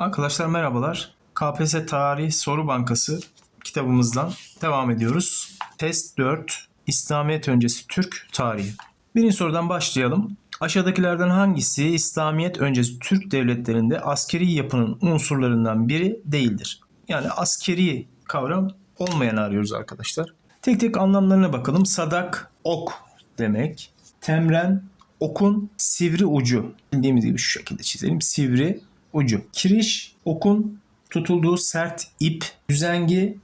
Arkadaşlar merhabalar. KPSS Tarih Soru Bankası kitabımızdan devam ediyoruz. Test 4 İslamiyet öncesi Türk tarihi. Birinci sorudan başlayalım. Aşağıdakilerden hangisi İslamiyet öncesi Türk devletlerinde askeri yapının unsurlarından biri değildir? Yani askeri kavram olmayanı arıyoruz arkadaşlar. Tek tek anlamlarına bakalım. Sadak, ok demek. Temren, okun sivri ucu. Bildiğimiz gibi şu şekilde çizelim. Sivri ucu. Kiriş, okun tutulduğu sert ip. Düzengi,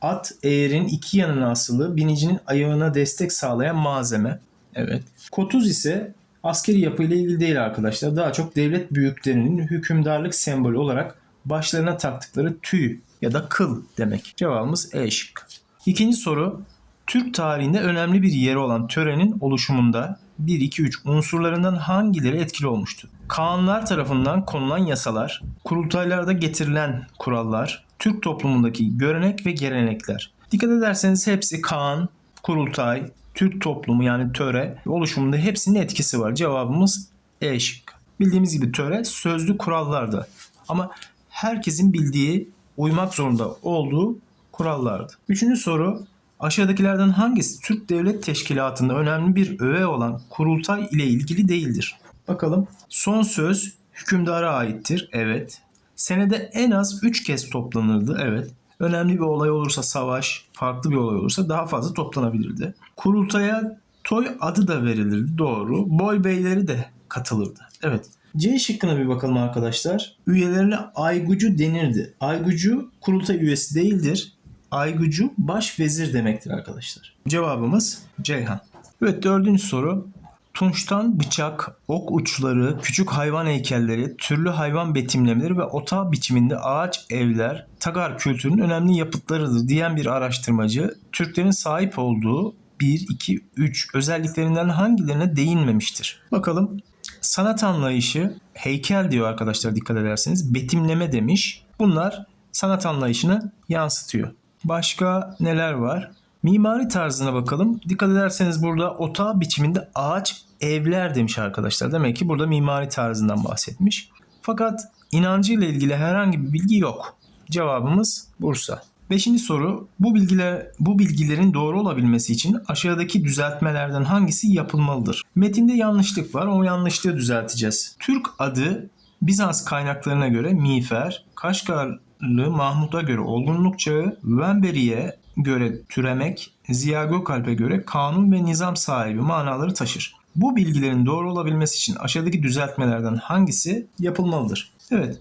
at eğerin iki yanına asılı binicinin ayağına destek sağlayan malzeme. Evet. Kotuz ise askeri yapıyla ilgili değil arkadaşlar. Daha çok devlet büyüklerinin hükümdarlık sembolü olarak başlarına taktıkları tüy ya da kıl demek. Cevabımız E şıkkı. İkinci soru. Türk tarihinde önemli bir yeri olan törenin oluşumunda 1, 2, 3 unsurlarından hangileri etkili olmuştur? Kanunlar tarafından konulan yasalar, kurultaylarda getirilen kurallar, Türk toplumundaki görenek ve gelenekler. Dikkat ederseniz hepsi Kaan, kurultay, Türk toplumu yani töre oluşumunda hepsinin etkisi var. Cevabımız E şıkkı. Bildiğimiz gibi töre sözlü kurallarda ama herkesin bildiği, uymak zorunda olduğu kurallardı. Üçüncü soru Aşağıdakilerden hangisi Türk Devlet Teşkilatı'nda önemli bir öğe olan kurultay ile ilgili değildir? Bakalım. Son söz hükümdara aittir. Evet. Senede en az 3 kez toplanırdı. Evet. Önemli bir olay olursa savaş, farklı bir olay olursa daha fazla toplanabilirdi. Kurultaya toy adı da verilirdi. Doğru. Boy beyleri de katılırdı. Evet. C şıkkına bir bakalım arkadaşlar. Üyelerine aygucu denirdi. Aygucu kurultay üyesi değildir. Aygucu baş vezir demektir arkadaşlar. Cevabımız Ceyhan. Evet dördüncü soru. Tunçtan bıçak, ok uçları, küçük hayvan heykelleri, türlü hayvan betimlemeleri ve otağı biçiminde ağaç evler Tagar kültürünün önemli yapıtlarıdır diyen bir araştırmacı Türklerin sahip olduğu 1, 2, 3 özelliklerinden hangilerine değinmemiştir? Bakalım. Sanat anlayışı heykel diyor arkadaşlar dikkat ederseniz. Betimleme demiş. Bunlar sanat anlayışını yansıtıyor. Başka neler var? Mimari tarzına bakalım. Dikkat ederseniz burada otağı biçiminde ağaç evler demiş arkadaşlar. Demek ki burada mimari tarzından bahsetmiş. Fakat inancı ile ilgili herhangi bir bilgi yok. Cevabımız Bursa. Beşinci soru. Bu bilgiler bu bilgilerin doğru olabilmesi için aşağıdaki düzeltmelerden hangisi yapılmalıdır? Metinde yanlışlık var. O yanlışlığı düzelteceğiz. Türk adı Bizans kaynaklarına göre miğfer, Kaşgarlı Mahmut'a göre olgunluk çağı, Vemberi'ye göre türemek, Ziya Gökalp'e göre kanun ve nizam sahibi manaları taşır. Bu bilgilerin doğru olabilmesi için aşağıdaki düzeltmelerden hangisi yapılmalıdır? Evet,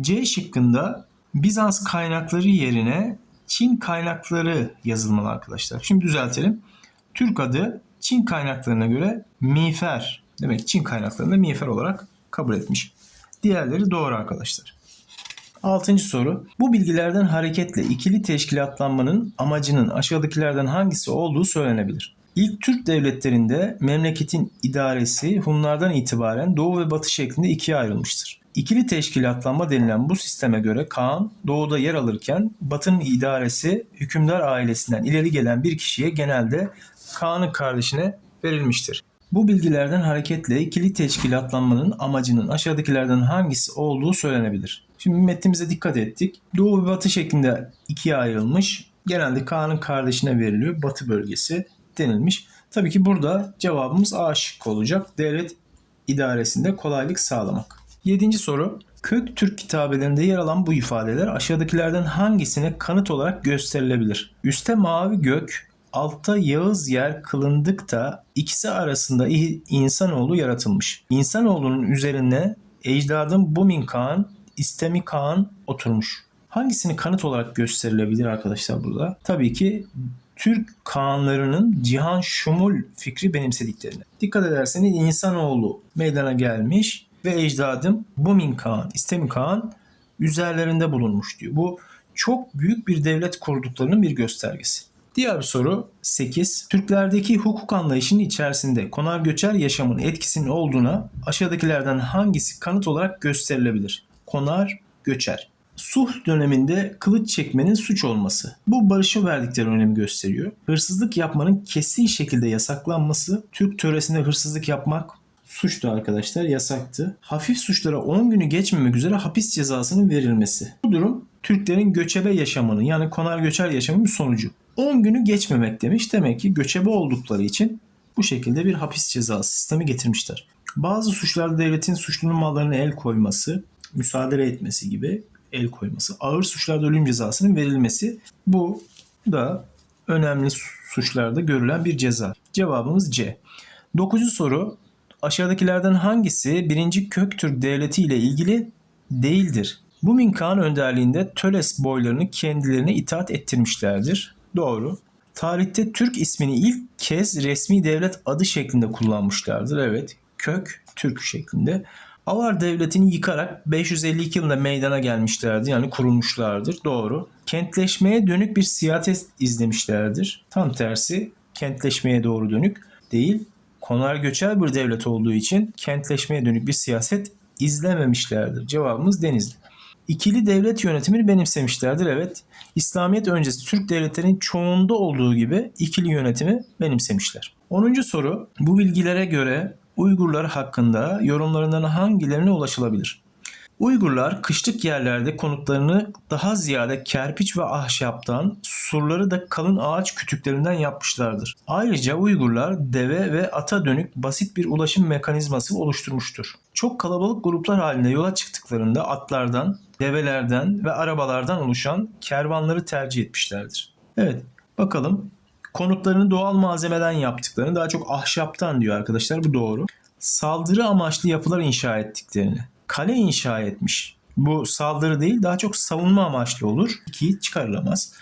C şıkkında Bizans kaynakları yerine Çin kaynakları yazılmalı arkadaşlar. Şimdi düzeltelim. Türk adı Çin kaynaklarına göre miğfer demek Çin kaynaklarında miğfer olarak kabul etmiş. Diğerleri doğru arkadaşlar. Altıncı soru. Bu bilgilerden hareketle ikili teşkilatlanmanın amacının aşağıdakilerden hangisi olduğu söylenebilir. İlk Türk devletlerinde memleketin idaresi Hunlardan itibaren Doğu ve Batı şeklinde ikiye ayrılmıştır. İkili teşkilatlanma denilen bu sisteme göre Kaan doğuda yer alırken Batı'nın idaresi hükümdar ailesinden ileri gelen bir kişiye genelde Kaan'ın kardeşine verilmiştir. Bu bilgilerden hareketle ikili teşkilatlanmanın amacının aşağıdakilerden hangisi olduğu söylenebilir. Şimdi metnimize dikkat ettik. Doğu ve batı şeklinde ikiye ayrılmış. Genelde Kaan'ın kardeşine veriliyor. Batı bölgesi denilmiş. Tabii ki burada cevabımız A şıkkı olacak. Devlet idaresinde kolaylık sağlamak. Yedinci soru. Kök Türk kitabelerinde yer alan bu ifadeler aşağıdakilerden hangisine kanıt olarak gösterilebilir? Üste mavi gök, altta Yağız yer kılındıkta ikisi arasında insanoğlu yaratılmış. İnsanoğlunun üzerine ecdadın Bumin Kağan, İstemi Kağan oturmuş. Hangisini kanıt olarak gösterilebilir arkadaşlar burada? Tabii ki Türk Kağanlarının cihan şumul fikri benimsediklerine. Dikkat ederseniz insanoğlu meydana gelmiş ve ecdadım Bumin Kağan, İstemi Kağan üzerlerinde bulunmuş diyor. Bu çok büyük bir devlet kurduklarının bir göstergesi. Diğer soru 8. Türklerdeki hukuk anlayışının içerisinde konar göçer yaşamın etkisinin olduğuna aşağıdakilerden hangisi kanıt olarak gösterilebilir? Konar göçer. Sulh döneminde kılıç çekmenin suç olması. Bu barışa verdikleri önemi gösteriyor. Hırsızlık yapmanın kesin şekilde yasaklanması, Türk töresinde hırsızlık yapmak suçtu arkadaşlar, yasaktı. Hafif suçlara 10 günü geçmemek üzere hapis cezasının verilmesi. Bu durum Türklerin göçebe yaşamının yani konar göçer yaşamının sonucu. 10 günü geçmemek demiş. Demek ki göçebe oldukları için bu şekilde bir hapis cezası sistemi getirmişler. Bazı suçlarda devletin suçlunun mallarına el koyması, müsaade etmesi gibi el koyması, ağır suçlarda ölüm cezasının verilmesi bu da önemli suçlarda görülen bir ceza. Cevabımız C. Dokuzuncu soru. Aşağıdakilerden hangisi 1. Köktürk Devleti ile ilgili değildir? Bu Minkan önderliğinde Töles boylarını kendilerine itaat ettirmişlerdir. Doğru. Tarihte Türk ismini ilk kez resmi devlet adı şeklinde kullanmışlardır. Evet. Kök Türk şeklinde. Avar devletini yıkarak 552 yılında meydana gelmişlerdi. Yani kurulmuşlardır. Doğru. Kentleşmeye dönük bir siyaset izlemişlerdir. Tam tersi kentleşmeye doğru dönük değil. Konar göçer bir devlet olduğu için kentleşmeye dönük bir siyaset izlememişlerdir. Cevabımız Denizli. İkili devlet yönetimini benimsemişlerdir. Evet. İslamiyet öncesi Türk devletlerinin çoğunda olduğu gibi ikili yönetimi benimsemişler. 10. soru. Bu bilgilere göre Uygurlar hakkında yorumlarından hangilerine ulaşılabilir? Uygurlar kışlık yerlerde konutlarını daha ziyade kerpiç ve ahşaptan, surları da kalın ağaç kütüklerinden yapmışlardır. Ayrıca Uygurlar deve ve ata dönük basit bir ulaşım mekanizması oluşturmuştur. Çok kalabalık gruplar halinde yola çıktıklarında atlardan, develerden ve arabalardan oluşan kervanları tercih etmişlerdir. Evet, bakalım konutlarını doğal malzemeden yaptıklarını, daha çok ahşaptan diyor arkadaşlar. Bu doğru. Saldırı amaçlı yapılar inşa ettiklerini. Kale inşa etmiş. Bu saldırı değil, daha çok savunma amaçlı olur. Ki çıkarılamaz.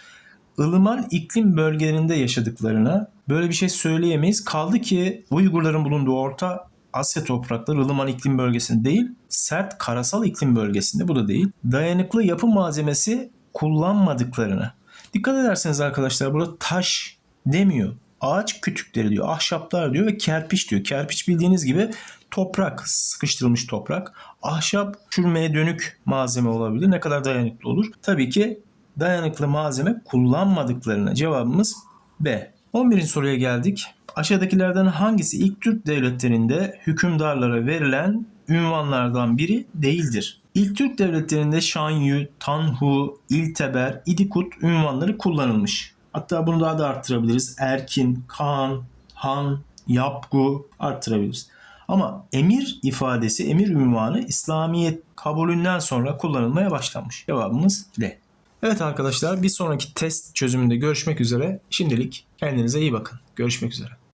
ılıman iklim bölgelerinde yaşadıklarına böyle bir şey söyleyemeyiz. Kaldı ki Uygurların bulunduğu Orta Asya toprakları ılıman iklim bölgesinde değil, sert karasal iklim bölgesinde bu da değil. Dayanıklı yapı malzemesi kullanmadıklarını. Dikkat ederseniz arkadaşlar burada taş demiyor. Ağaç kütükleri diyor, ahşaplar diyor ve kerpiç diyor. Kerpiç bildiğiniz gibi toprak, sıkıştırılmış toprak. Ahşap çürümeye dönük malzeme olabilir. Ne kadar dayanıklı olur? Tabii ki dayanıklı malzeme kullanmadıklarına cevabımız B. 11. soruya geldik. Aşağıdakilerden hangisi ilk Türk devletlerinde hükümdarlara verilen ünvanlardan biri değildir? İlk Türk devletlerinde Şanyu, Tanhu, İlteber, İdikut ünvanları kullanılmış. Hatta bunu daha da arttırabiliriz. Erkin, Kaan, Han, Yapgu arttırabiliriz. Ama emir ifadesi, emir ünvanı İslamiyet kabulünden sonra kullanılmaya başlanmış. Cevabımız D. Evet arkadaşlar bir sonraki test çözümünde görüşmek üzere. Şimdilik kendinize iyi bakın. Görüşmek üzere.